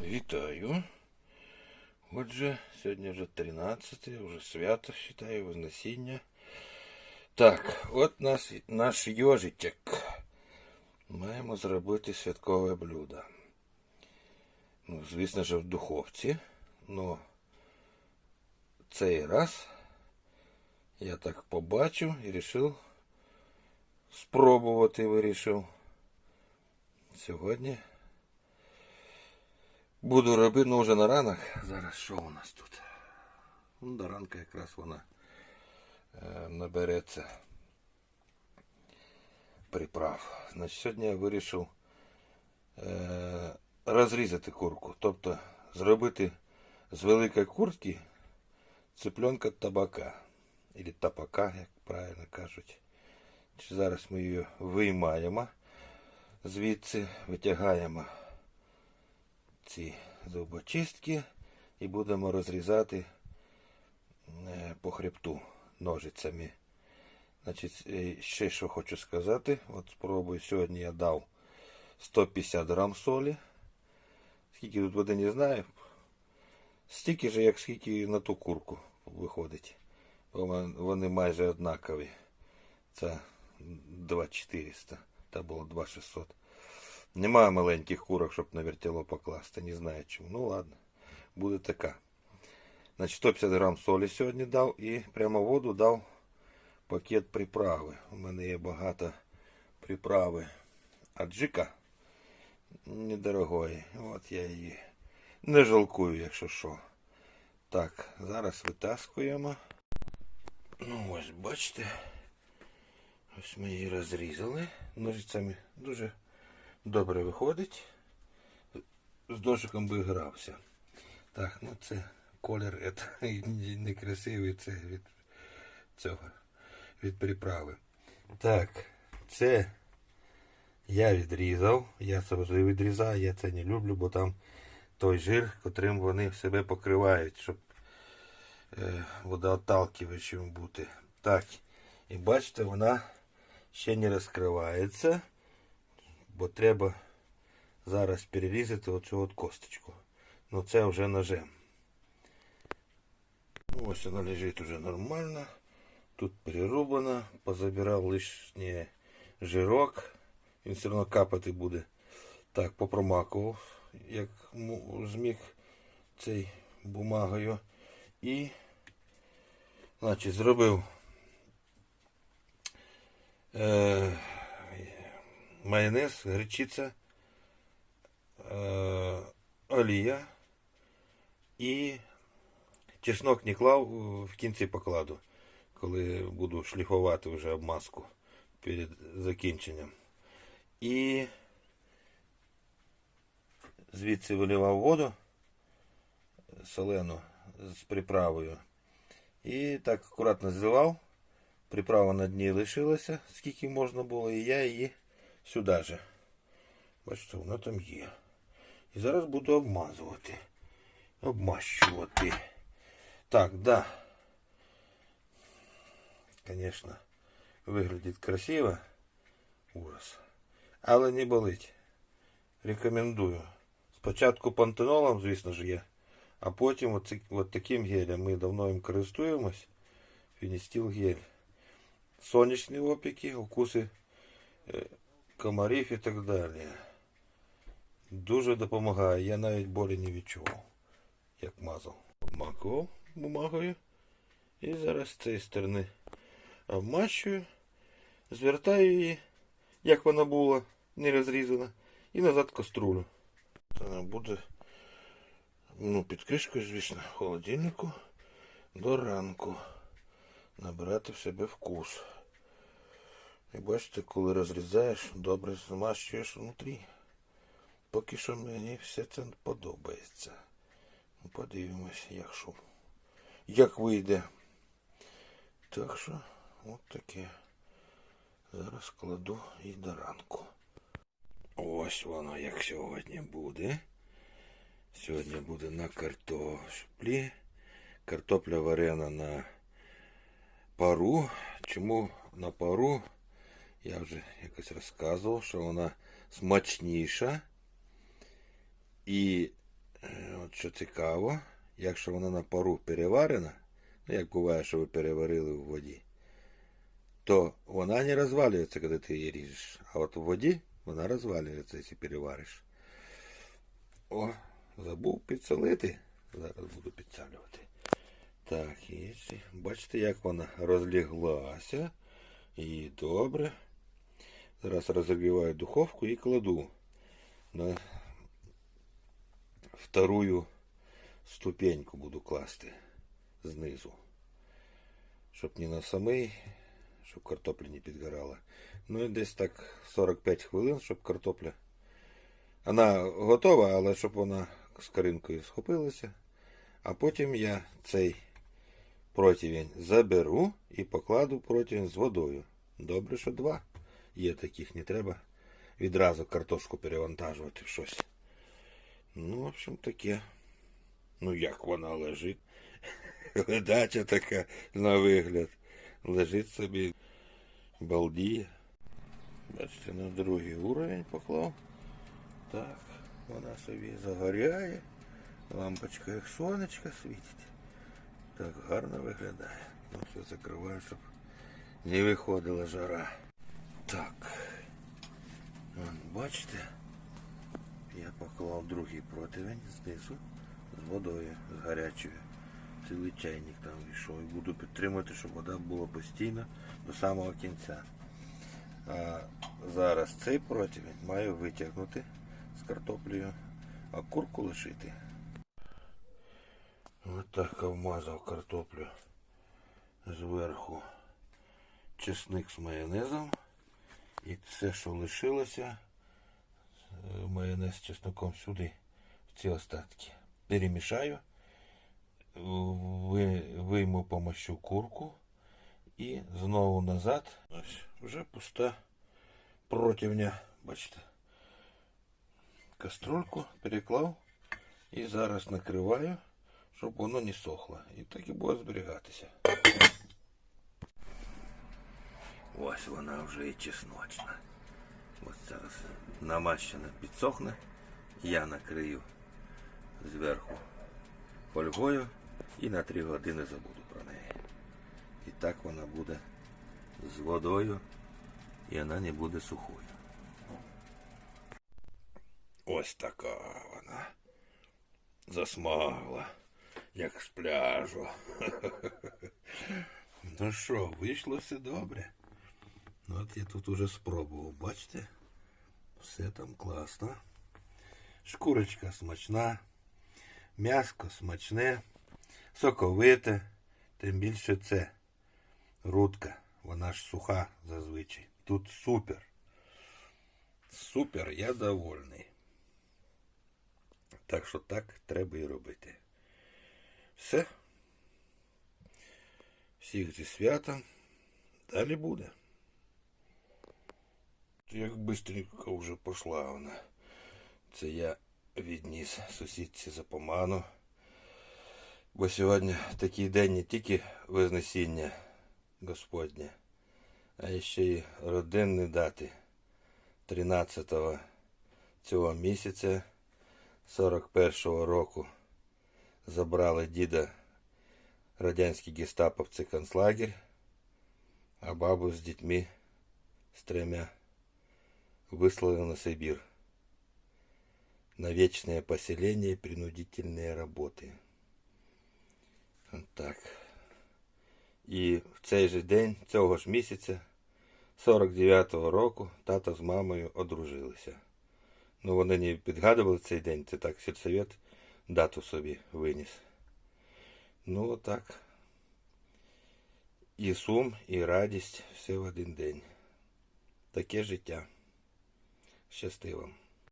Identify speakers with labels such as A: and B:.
A: Вітаю. Отже, сьогодні вже 13, вже свято, вважаю, Вознесіння. Так, от нас, наш йожичок. Маємо зробити святкове блюдо. Ну, звісно ж, в духовці. Ну, цей раз я так побачив і вирішив спробувати вирішив. Сьогодні Буду робити, ну вже на ранок. Зараз що у нас тут? Ну, до ранка якраз вона е, набереться приправ. Значить, сьогодні я вирішив е, розрізати курку. Тобто зробити з великої куртки цыпленка табака. Или тапака, як правильно кажуть. Зараз ми її виймаємо звідси, витягаємо ці зубочистки і будемо розрізати е, по хребту ножицями. Значить, е, ще що хочу сказати. От спробую, сьогодні я дав 150 грам солі. Скільки тут води не знаю. Стільки ж, як скільки на ту курку виходить. Вони майже однакові. Це 2400, та було 2600. Немає маленьких курок, щоб на вертіло покласти. Не знаю чому. Ну ладно, буде така. Значить, 150 грам солі сьогодні дав і прямо воду дав пакет приправи. У мене є багато приправи аджика недорогої. От я її не жалкую, якщо що. Так, зараз витаскуємо. Ну ось бачите. Ось ми її розрізали ножицями. Дуже добре виходить. З дошиком би грався. Так, ну це колір ет, некрасивий, це від цього, від приправи. Так, це я відрізав. Я завжди відрізаю, я це не люблю, бо там той жир, котрим вони себе покривають, щоб е, водоотталкиваючим бути. Так, і бачите, вона ще не розкривається бо треба зараз перерізати оцю от косточку. Ну це вже ножем. Ну, ось вона лежить уже нормально. Тут перерублено, позабирав лишнє жирок. Він все одно капати буде. Так, попромакував, як зміг цей бумагою. І, значить, зробив. Е, майонез, гречиця, е, олія і чеснок не клав в кінці покладу, коли буду шліфувати вже обмазку перед закінченням. І звідси виливав воду солену з приправою. І так акуратно зливав. Приправа на дні лишилася, скільки можна було, і я її сюди же. Бачите, воно там є. І зараз буду обмазувати. Обмащувати. Так, да. Конечно, виглядить красиво. Ужас. Але не болить. Рекомендую. Спочатку пантенолом, звісно ж, є. А потім от, от таким гелем. Ми давно їм користуємось. Фіністіл гель. Сонячні опіки, укуси е, комарів і так далі. Дуже допомагає. Я навіть болі не відчував, як мазав. Обмакував бумагою. І зараз з цієї сторони обмащую, звертаю її, як вона була, не розрізана, і назад каструлю. Вона буде ну, під кришкою, звісно, в холодильнику до ранку. Набирати в себе вкус. І бачите, коли розрізаєш, добре змащуєш внутрі. Поки що мені все це подобається. Ну, Подивимось, як що. Як вийде. Так що, от таке. Зараз кладу і до ранку. Ось воно як сьогодні буде. Сьогодні буде на картоплі. Картопля варена на пару. Чому на пару? Я вже якось розказував, що вона смачніша і от що цікаво, якщо вона на пару переварена, ну як буває, що ви переварили в воді, то вона не розвалюється, коли ти її ріжеш. А от в воді вона розвалюється, якщо перевариш. О, забув підсолити. Зараз буду підсалювати. Так, і бачите, як вона розляглася. І добре. Зараз розігріваю духовку і кладу на вторую ступеньку буду класти знизу. Щоб не на самий, щоб картопля не підгорала. Ну і десь так 45 хвилин, щоб картопля. Вона готова, але щоб вона з коринкою схопилася. А потім я цей противень заберу і покладу противень з водою. Добре, що два. Є таких, не треба відразу картошку перевантажувати в щось. Ну, в общем, таке. Ну, як вона лежить. Ледача така на вигляд. Лежить собі, балдіє. Бачите, на другий уровень поклав. Так, вона собі загоряє. Лампочка як сонечко світить. Так гарно виглядає. Ну, все закриваю, щоб не виходила жара. Так. Бачите? Я поклав другий противень знизу з водою, з гарячою. Цілий чайник там війшов. І буду підтримувати, щоб вода була постійно до самого кінця. А зараз цей противень маю витягнути з картоплею, а курку лишити. Ось так обмазав картоплю зверху чесник з майонезом. І все, що лишилося, е, майонез з чесноком сюди, в ці остатки. Перемішаю, вийму помощу курку і знову назад. Ось вже пуста противня. Бачите. Каструльку переклав і зараз накриваю, щоб воно не сохло. І так і буде зберігатися. Ось вона вже і чесночна. Ось зараз намащена підсохне. Я накрию зверху фольгою і на 3 години забуду про неї. І так вона буде з водою і вона не буде сухою. Ось така вона. Засмагла, як з пляжу. Ну що, вийшло все добре. Ну, от я тут уже спробував, бачите? Все там класно. Шкурочка смачна, м'яско смачне, соковите, тим більше це рудка. Вона ж суха зазвичай. Тут супер. Супер, я довольний. Так що так треба і робити. Все. Всіх зі святом. Далі буде. Як бистренько вже пішла вона. Це я відніс сусідці за поману. Бо сьогодні такий день не тільки Вознесіння Господнє, а ще й родинні дати 13 цього місяця 41-го року забрали діда радянські гестаповці концлагерь, а бабу з дітьми з трьома выслали на Сибирь на вечное поселение и принудительные работы. От Так. І в цей же день, цього ж місяця, 49-го року, тато з мамою одружилися. Ну, вони не підгадували цей день, це так сільсовет дату собі виніс. Ну, отак. І сум, і радість все в один день. Таке життя. Щасти.